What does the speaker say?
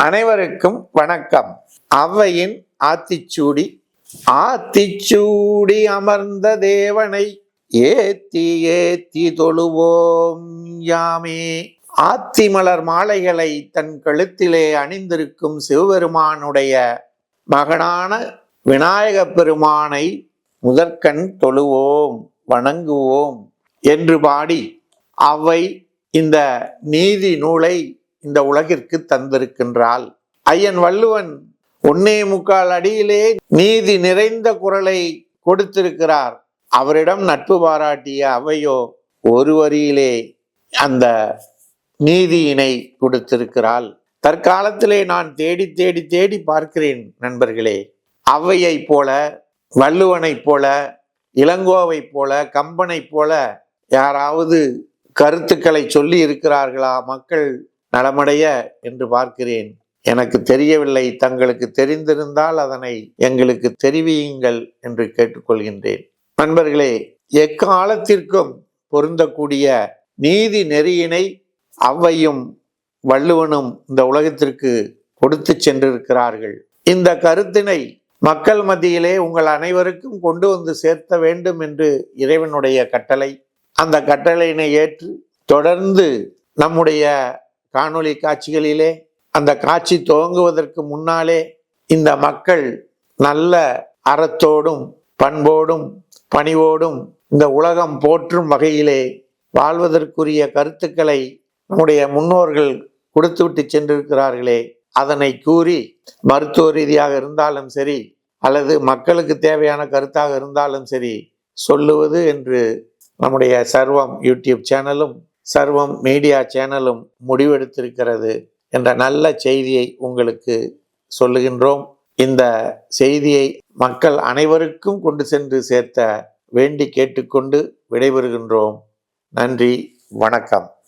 அனைவருக்கும் வணக்கம். அவ்வையின் ஆத்திச்சூடி ஆத்திச்சூடி அமர்ந்த தேவனை ஏத்தி ஏத்தி தொழுவோம் யாமே. ஆத்தி மலர் மாலைகளை தன் கழுத்திலே அணிந்திருக்கும் சிவபெருமானுடைய மகனான விநாயகப் பெருமானை முதற்கண் தொழுவோம் வணங்குவோம் என்று பாடி அவை இந்த நீதி நூலை இந்த உலகிற்கு தந்திருக்கின்றாள். ஐயன் வள்ளுவன் ஒன்னே முக்கால் அடியிலே நீதி நிறைந்த குரலை கொடுத்திருக்கிறார். அவரிடம் நட்பு பாராட்டிய அவையோ ஒரு வரியிலே அந்த நீதியினை கொடுத்திருக்கிறாள். தற்காலத்திலே நான் தேடி தேடி தேடி பார்க்கிறேன் நண்பர்களே. அவையைப் போல வள்ளுவனைப் போல இளங்கோவைப் போல கம்பனைப் போல யாராவது கருத்துக்களை சொல்லி இருக்கிறார்களா மக்கள்? நலமடைய என்று பார்க்கிறேன். எனக்கு தெரியவில்லை தங்களுக்கு தெரிந்திருந்தால் அதனை எங்களுக்கு தெரிவியுங்கள் என்று கேட்டுக்கொள்கின்றேன். நண்பர்களே எக்காலத்திற்கும் பொருந்தக்கூடிய நீதி நெறியினை அவ்வையும் வள்ளுவனும் இந்த உலகத்திற்கு கொடுத்து சென்றிருக்கிறார்கள். இந்த கருத்தினை மக்கள் மத்தியிலே உங்கள் அனைவருக்கும் கொண்டு வந்து சேர்த்த வேண்டும் என்று இறைவனுடைய கட்டளை. அந்த கட்டளையினை ஏற்று தொடர்ந்து நம்முடைய காணொளி காட்சிகளிலே அந்த காட்சி துவங்குவதற்கு முன்னாலே இந்த மக்கள் நல்ல அறத்தோடும் பண்போடும் பணிவோடும் இந்த உலகம் போற்றும் வகையிலே வாழ்வதற்குரிய கருத்துக்களை நம்முடைய முன்னோர்கள் கொடுத்துவிட்டு சென்றிருக்கிறார்களே. அதனை கூறி மருத்துவ ரீதியாக இருந்தாலும் சரி அல்லது மக்களுக்கு தேவையான கருத்தாக இருந்தாலும் சரி சொல்லுவது என்று நம்முடைய சர்வம் யூடியூப் சேனலும் சர்வம் மீடியா சேனலும் முடிவெடுத்திருக்கிறது என்ற நல்ல செய்தியை உங்களுக்கு சொல்லுகின்றோம். இந்த செய்தியை மக்கள் அனைவருக்கும் கொண்டு சென்று சேர்த்த வேண்டி கேட்டுக்கொண்டு விடைபெறுகின்றோம். நன்றி வணக்கம்.